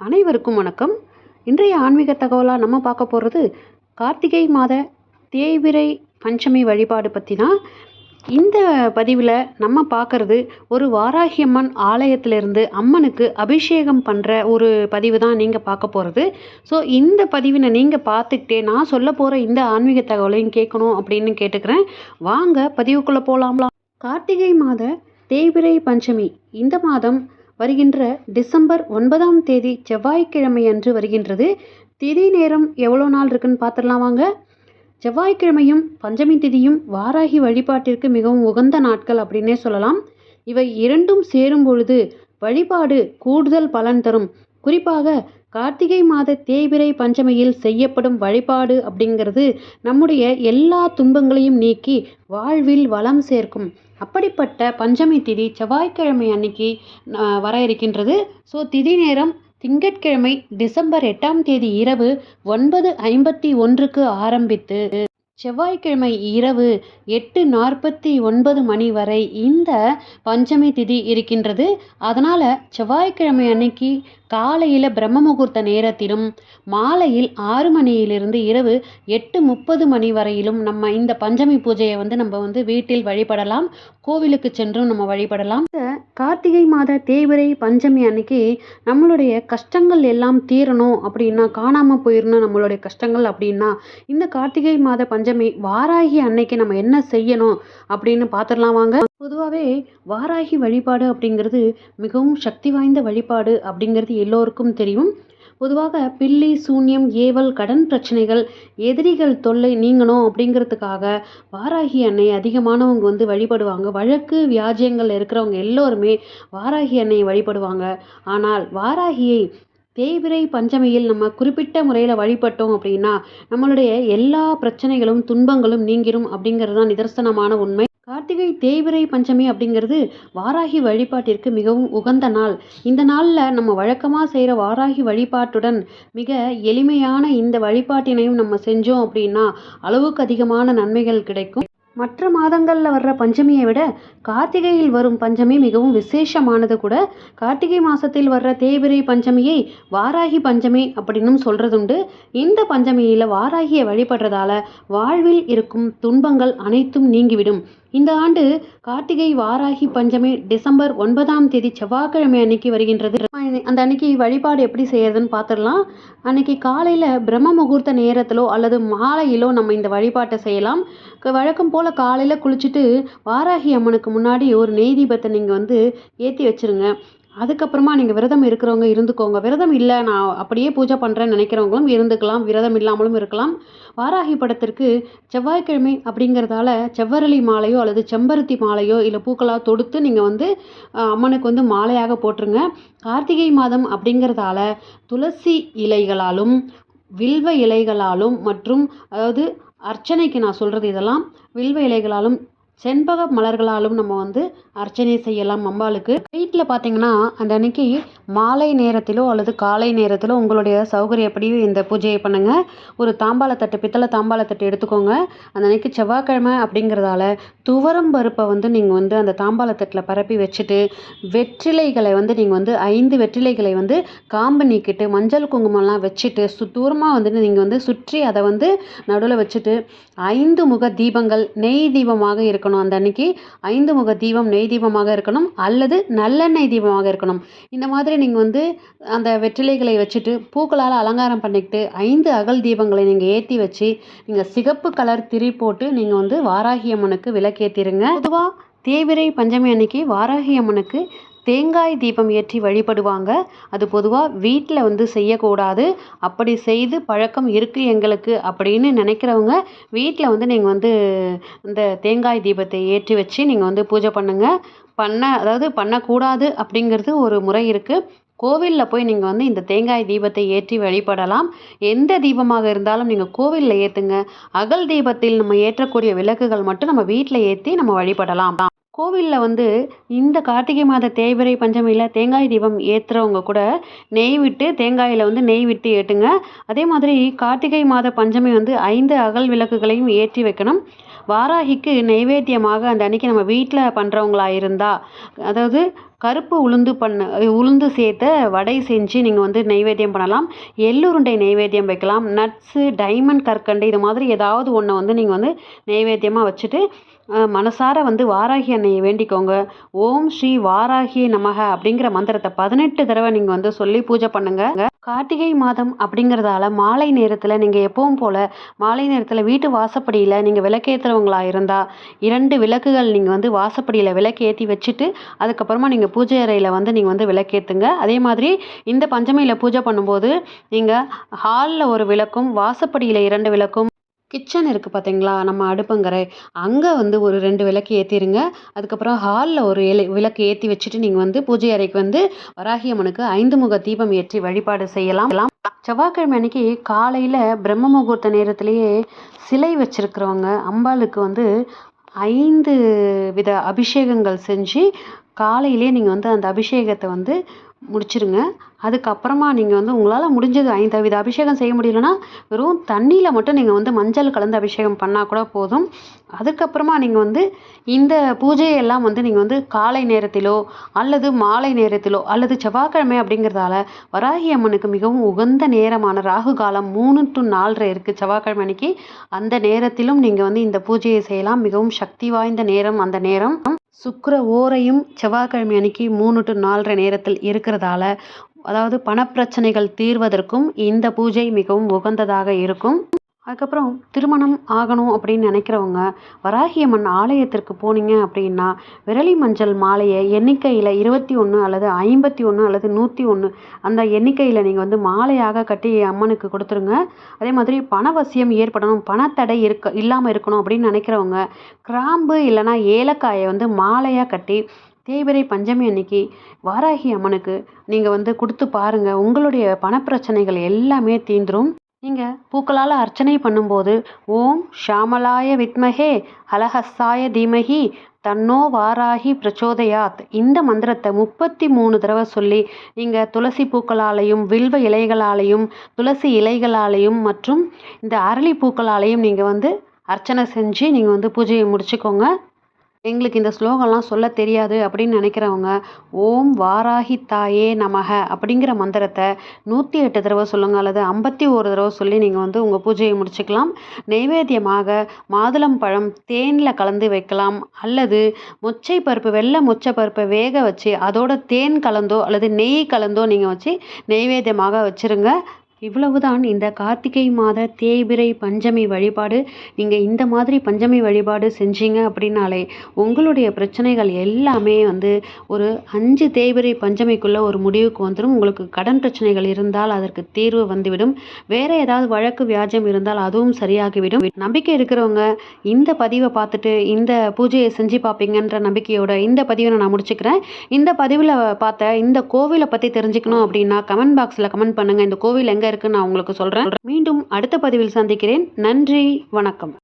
அனைவருக்கும் வணக்கம். இன்றைய ஆன்மீக தகவலாக நம்ம பார்க்க போகிறது கார்த்திகை மாத தேய்பிறை பஞ்சமி வழிபாடு பற்றி தான் இந்த பதிவில் நம்ம பார்க்குறது ஒரு வாராகி அம்மன் ஆலயத்திலிருந்து அம்மனுக்கு அபிஷேகம் பண்ணுற ஒரு பதிவு தான் நீங்கள் பார்க்க போகிறது ஸோ இந்த பதிவினை நீங்கள் பார்த்துக்கிட்டே நான் சொல்ல போகிற இந்த ஆன்மீக தகவலையும் கேட்கணும் அப்படின்னு கேட்டுக்கிறேன். வாங்க பதிவுக்குள்ளே போகலாம்லாம் கார்த்திகை மாத தேய்விரை பஞ்சமி. இந்த மாதம் வருகின்ற டிசம்பர் ஒன்பதாம் தேதி செவ்வாய்க்கிழமை அன்று வருகின்றது. திதி நேரம் எவ்வளோ நாள் இருக்குன்னு பார்த்துடலாம் வாங்க. செவ்வாய்க்கிழமையும் பஞ்சமி திதியும் வாராகி வழிபாட்டிற்கு மிகவும் உகந்த நாட்கள் அப்படின்னே சொல்லலாம். இவை இரண்டும் சேரும் பொழுது வழிபாடு கூடுதல் பலன் தரும். குறிப்பாக கார்த்திகை மாத தேய்பிரை பஞ்சமியில் செய்யப்படும் வழிபாடு அப்படிங்கிறது நம்முடைய எல்லா துன்பங்களையும் நீக்கி வாழ்வில் வளம் சேர்க்கும். அப்படிப்பட்ட பஞ்சமி திதி செவ்வாய்க்கிழமை அன்னைக்கு வர இருக்கின்றது. ஸோ திதி நேரம் திங்கட்கிழமை டிசம்பர் எட்டாம் தேதி இரவு ஒன்பது ஐம்பத்தி ஒன்றுக்கு ஆரம்பித்து செவ்வாய்க்கிழமை இரவு எட்டு நாற்பத்தி ஒன்பது மணி வரை இந்த பஞ்சமி திதி இருக்கின்றது. அதனால் செவ்வாய்க்கிழமை அன்னைக்கு காலையில் பிரம்ம முகூர்த்த நேரத்திலும் மாலையில் ஆறு மணியிலிருந்து இரவு எட்டு முப்பது மணி வரையிலும் நம்ம இந்த பஞ்சமி பூஜையை வந்து நம்ம வந்து வீட்டில் வழிபடலாம் கோவிலுக்கு சென்றும் நம்ம வழிபடலாம். இந்த கார்த்திகை மாத தேவரை பஞ்சமி அன்னைக்கு நம்மளுடைய கஷ்டங்கள் எல்லாம் தீரணும் அப்படின்னா காணாமல் போயிடணும் நம்மளுடைய கஷ்டங்கள் அப்படின்னா இந்த கார்த்திகை மாத பஞ்சமி வாராகி அன்னைக்கு நம்ம என்ன செய்யணும் அப்படின்னு பார்த்துடலாம் வாங்க. பொதுவாகவே வாராகி வழிபாடு அப்படிங்கிறது மிகவும் சக்தி வாய்ந்த வழிபாடு அப்படிங்கிறது எல்லோருக்கும் தெரியும். பொதுவாக பில்லி சூன்யம் ஏவல் கடன் பிரச்சனைகள் எதிரிகள் தொல்லை நீங்கணும் அப்படிங்கிறதுக்காக வாராகி அன்னை அதிகமானவங்க வந்து வழிபடுவாங்க. வழக்கு வியாஜியங்கள் இருக்கிறவங்க எல்லோருமே வாராகி அன்னையை வழிபடுவாங்க. ஆனால் வாராகியை தேய்பிரை பஞ்சமியில் நம்ம குறிப்பிட்ட முறையில் வழிபட்டோம் அப்படின்னா நம்மளுடைய எல்லா பிரச்சனைகளும் துன்பங்களும் நீங்கிரும் அப்படிங்கிறது தான் நிதர்சனமான உண்மை. கார்த்திகை தேய்பிறை பஞ்சமி அப்படிங்கிறது வாராகி வழிபாட்டிற்கு மிகவும் உகந்த நாள். இந்த நாளில் நம்ம வழக்கமாக செய்கிற வாராகி வழிபாட்டுடன் மிக எளிமையான இந்த வழிபாட்டினையும் நம்ம செஞ்சோம் அப்படின்னா அளவுக்கு அதிகமான நன்மைகள் கிடைக்கும். மற்ற மாதங்களில் வர்ற பஞ்சமியை விட கார்த்திகையில் வரும் பஞ்சமி மிகவும் விசேஷமானது கூட. கார்த்திகை மாதத்தில் வர்ற தேய்பிறை பஞ்சமியை வாராகி பஞ்சமி அப்படின்னும் சொல்கிறதுண்டு இந்த பஞ்சமியில் வாராகியை வழிபடுறதால வாழ்வில் இருக்கும் துன்பங்கள் அனைத்தும் நீங்கிவிடும். இந்த ஆண்டு கார்த்திகை வாராகி பஞ்சமி டிசம்பர் ஒன்பதாம் தேதி செவ்வாய்க்கிழமை அன்னைக்கு வருகின்றது. அந்த அன்னைக்கு வழிபாடு எப்படி செய்யறதுன்னு பார்த்துடலாம் அன்னைக்கு காலையில் பிரம்ம முகூர்த்த நேரத்திலோ அல்லது மாலையிலோ நம்ம இந்த வழிபாட்டை செய்யலாம். வழக்கம் போல் காலையில் குளிச்சுட்டு வாராகி அம்மனுக்கு முன்னாடி ஒரு நெய் தீபத்தை நீங்கள் வந்து ஏற்றி வச்சிருங்க. அதுக்கப்புறமா நீங்கள் விரதம் இருக்கிறவங்க இருந்துக்கோங்க. விரதம் இல்லை நான் அப்படியே பூஜை பண்ணுறேன்னு நினைக்கிறவங்களும் இருந்துக்கலாம். விரதம் இல்லாமலும் இருக்கலாம். வாராகி படத்திற்கு செவ்வாய்க்கிழமை அப்படிங்கிறதால செவ்வரளி மாலையோ அல்லது செம்பருத்தி மாலையோ இல்லை பூக்களாக தொடுத்து நீங்கள் வந்து அம்மனுக்கு வந்து மாலையாக போட்டுருங்க. கார்த்திகை மாதம் அப்படிங்கிறதால துளசி இலைகளாலும் வில்வ இலைகளாலும் மற்றும் அதாவது அர்ச்சனைக்கு நான் சொல்கிறது இதெல்லாம் வில்வ இலைகளாலும் செண்பக மலர்களாலும் நம்ம வந்து அர்ச்சனை செய்யலாம் அம்பாளுக்கு. வீட்டில் பார்த்தீங்கன்னா அந்த அன்னைக்கு மாலை நேரத்திலோ அல்லது காலை நேரத்திலோ உங்களுடைய சௌகரியப்படி இந்த பூஜையை பண்ணுங்கள் ஒரு தாம்பாளத்தட்டு பித்தளை தாம்பாளத்தட்டு எடுத்துக்கோங்க. அந்த அன்னைக்கு செவ்வாய்க்கிழமை அப்படிங்கிறதால துவரம் பருப்பை வந்து நீங்கள் வந்து அந்த தாம்பாளத்தட்டில் பரப்பி வச்சுட்டு வெற்றிலைகளை வந்து நீங்கள் வந்து ஐந்து வெற்றிலைகளை வந்து காம்பு நீக்கிட்டு மஞ்சள் குங்குமம்லாம் வச்சுட்டு சு தூரமாக வந்துட்டு நீங்கள் வந்து சுற்றி அதை வந்து நடுவில் வச்சுட்டு ஐந்து முக தீபங்கள் நெய் தீபமாக இருக்கணும். அந்த அன்னைக்கு. ஐந்து முக தீபம் நெய் தீபமாக இருக்கணும் அல்லது நல்லெண்ணெய் தீபமாக இருக்கணும். இந்த மாதிரி நீங்கள் வந்து அந்த வெற்றிலைகளை வச்சுட்டு பூக்களால் அலங்காரம் பண்ணிக்கிட்டு ஐந்து அகல் தீபங்களை நீங்கள் ஏற்றி வச்சு நீங்கள் சிகப்பு கலர் திரி போட்டு நீங்கள் வந்து வாராகி அம்மனுக்கு விளக்கேற்றிருங்க பொதுவாக தேவிரை பஞ்சமி அன்னைக்கு வாராகி அம்மனுக்கு தேங்காய் தீபம் ஏற்றி வழிபடுவாங்க. அது பொதுவாக வீட்டில் வந்து செய்யக்கூடாது. அப்படி செய்து பழக்கம் இருக்குது எங்களுக்கு அப்படின்னு நினைக்கிறவங்க வீட்டில் வந்து நீங்கள் வந்து இந்த தேங்காய் தீபத்தை ஏற்றி வச்சு நீங்கள் வந்து பூஜை பண்ணுங்கள் பண்ண அதாவது பண்ணக்கூடாது அப்படிங்கிறது ஒரு முறை இருக்குது கோவிலில் போய் நீங்கள் வந்து இந்த தேங்காய் தீபத்தை ஏற்றி வழிபடலாம். எந்த தீபமாக இருந்தாலும் நீங்கள் கோவிலில் ஏற்றுங்க அகல் தீபத்தில் நம்ம ஏற்றக்கூடிய விளக்குகள் மட்டும் நம்ம வீட்டில் ஏற்றி நம்ம வழிபடலாம். கோவிலில் வந்து இந்த கார்த்திகை மாத தேய்பிறை பஞ்சமியில் தேங்காய் தீபம் ஏற்றுறவங்க கூட நெய் விட்டு தேங்காயில் வந்து நெய் விட்டு ஏற்றுங்க அதே மாதிரி கார்த்திகை மாத பஞ்சமி வந்து ஐந்து அகல் விளக்குகளையும் ஏற்றி வைக்கணும். வாராகிக்கு நைவேத்தியமாக அந்த அன்னைக்கு நம்ம வீட்டில் பண்ணுறவங்களா இருந்தால் அதாவது கருப்பு உளுந்து பண்ண உளுந்து சேர்த்த வடை செஞ்சு நீங்கள் வந்து நைவேத்தியம் பண்ணலாம். எள்ளுருண்டை நைவேத்தியம் வைக்கலாம். நட்ஸு டைமண்ட் கற்கண்டு இது மாதிரி ஏதாவது ஒன்றை வந்து நீங்கள் வந்து நைவேத்தியமாக வச்சுட்டு மனசார வந்து வாராகி அன்னையை வேண்டிக்கோங்க. ஓம் ஸ்ரீ வாராகி நமக அப்படிங்கிற மந்திரத்தை பதினெட்டு தடவை நீங்கள் வந்து சொல்லி பூஜை பண்ணுங்கள் கார்த்திகை மாதம் அப்படிங்கிறதால மாலை நேரத்தில் நீங்கள் எப்பவும் போல் மாலை நேரத்தில் வீட்டு வாசப்படியில் நீங்கள் விளக்கேற்றுறவங்களாக இருந்தால் இரண்டு விளக்குகள் நீங்கள் வந்து வாசப்படியில் விளக்கேற்றி வச்சுட்டு அதுக்கப்புறமா நீங்கள் பூஜை அறையில் வந்து நீங்கள் வந்து விளக்கேற்றுங்க அதே மாதிரி இந்த பஞ்சமியில் பூஜை பண்ணும்போது நீங்கள் ஹாலில் ஒரு விளக்கும் வாசப்படியில் இரண்டு விளக்கும் கிச்சன் இருக்குது பார்த்தீங்களா நம்ம அடுப்பங்கரை. அங்கே வந்து ஒரு ரெண்டு விளக்கு ஏற்றிருங்க அதுக்கப்புறம் ஹாலில் ஒரு இலை விளக்கு ஏற்றி வச்சுட்டு நீங்கள் வந்து பூஜை அறைக்கு வந்து வராகி அம்மனுக்கு ஐந்து முக தீபம் ஏற்றி வழிபாடு செய்யலாம். செவ்வாய்க்கிழமை அன்னைக்கு காலையில் பிரம்ம முகூர்த்த நேரத்திலேயே சிலை வச்சுருக்கிறவங்க அம்பாளுக்கு வந்து ஐந்து வித அபிஷேகங்கள் செஞ்சு காலையிலே நீங்கள் வந்து அந்த அபிஷேகத்தை வந்து முடிச்சிடுங்க அதுக்கப்புறமா நீங்கள் வந்து உங்களால் முடிஞ்சது ஐந்து வித அபிஷேகம் செய்ய முடியலன்னா வெறும் தண்ணியில் மட்டும் நீங்கள் வந்து மஞ்சள் கலந்து அபிஷேகம் பண்ணால் கூட போதும். அதுக்கப்புறமா நீங்கள் வந்து இந்த பூஜையெல்லாம் வந்து நீங்கள் வந்து காலை நேரத்திலோ அல்லது மாலை நேரத்திலோ அல்லது செவ்வாய்க்கிழமை அப்படிங்கிறதால வராகி அம்மனுக்கு மிகவும் உகந்த நேரமான ராகு காலம் மூணு டு நாலரை இருக்குது செவ்வாய்க்கிழமை அன்னைக்கு. அந்த நேரத்திலும் நீங்கள் வந்து இந்த பூஜையை செய்யலாம். மிகவும் சக்தி வாய்ந்த நேரம் அந்த நேரம். சுக்கிர ஓரையும் செவ்வாய்க்கிழமை அன்னைக்கு மூணு டு நாலரை நேரத்தில் இருக்கிறதால அதாவது பணப்பிரச்சனைகள் தீர்வதற்கும் இந்த பூஜை மிகவும் உகந்ததாக இருக்கும். அதுக்கப்புறம் திருமணம் ஆகணும் அப்படின்னு நினைக்கிறவங்க வராகியம்மன் ஆலயத்திற்கு போனீங்க அப்படின்னா விரலி மஞ்சள் மாலையை எண்ணிக்கையில் இருபத்தி ஒன்று அல்லது ஐம்பத்தி ஒன்று அல்லது நூற்றி ஒன்று அந்த எண்ணிக்கையில் நீங்கள் வந்து மாலையாக கட்டி அம்மனுக்கு கொடுத்துருங்க. அதே மாதிரி பணவசியம் ஏற்படணும் பணத்தடை இருக்க இல்லாமல் இருக்கணும் அப்படின்னு நினைக்கிறவங்க கிராம்பு இல்லைன்னா ஏலக்காயை வந்து மாலையாக கட்டி தேய்பிறை பஞ்சமி அன்னைக்கு வாராகி அம்மனுக்கு நீங்கள் வந்து கொடுத்து பாருங்கள் உங்களுடைய பணப்பிரச்சனைகள் எல்லாமே தீந்துரும் நீங்கள் பூக்களால் அர்ச்சனை பண்ணும்போது ஓம் ஷாமலாய வித்மஹே அலஹஸ்ஸாய தீமஹி தன்னோ வாராகி பிரச்சோதயாத். இந்த மந்திரத்தை முப்பத்தி மூணு தடவை சொல்லி நீங்கள் துளசி பூக்களாலையும் வில்வ இலைகளாலையும் துளசி இலைகளாலையும் மற்றும் இந்த அரளி பூக்களாலையும் நீங்கள் வந்து அர்ச்சனை செஞ்சு நீங்கள் வந்து பூஜையை முடிச்சுக்கோங்க. எங்களுக்கு இந்த ஸ்லோகம்லாம் சொல்ல தெரியாது அப்படின்னு நினைக்கிறவங்க ஓம் வாராகி தாயே நமக அப்படிங்கிற மந்திரத்தை நூற்றி எட்டு தடவை சொல்லுங்கள் அல்லது ஐம்பத்தி ஒரு தடவை சொல்லி நீங்கள் வந்து உங்கள் பூஜையை முடிச்சுக்கலாம். நைவேத்தியமாக மாதுளம்பழம் தேனில் கலந்து வைக்கலாம் அல்லது மொச்சை பருப்பு வெள்ளை மொச்சை பருப்பை வேக வச்சு அதோட தேன் கலந்தோ அல்லது நெய் கலந்தோ நீங்கள் வச்சு நைவேத்தியமாக வச்சுருங்க. இவ்வளவுதான் இந்த கார்த்திகை மாத தேய்பிரை பஞ்சமி வழிபாடு. நீங்கள் இந்த மாதிரி பஞ்சமி வழிபாடு செஞ்சீங்க அப்படின்னாலே உங்களுடைய பிரச்சனைகள் எல்லாமே வந்து ஒரு அஞ்சு தேய்பிரை பஞ்சமிக்குள்ளே ஒரு முடிவுக்கு வந்துடும் உங்களுக்கு கடன் பிரச்சனைகள் இருந்தால் அதற்கு தீர்வு வந்துவிடும். வேறு ஏதாவது வழக்கு வியாஜம் இருந்தால் அதுவும் சரியாகிவிடும். நம்பிக்கை இருக்கிறவங்க இந்த பதிவை பார்த்துட்டு இந்த பூஜையை செஞ்சு பார்ப்பீங்கன்ற நம்பிக்கையோட இந்த பதிவை நான் முடிச்சுக்கிறேன். இந்த பதிவில் பார்த்த இந்த கோவிலை பற்றி தெரிஞ்சுக்கணும் அப்படின்னா கமெண்ட் பாக்ஸில் கமெண்ட் பண்ணுங்கள் இந்த கோவில் எங்கே இருக்குன்னு நான் உங்களுக்கு சொல்கிறேன் மீண்டும் அடுத்த பதிவில் சந்திக்கிறேன். நன்றி வணக்கம்.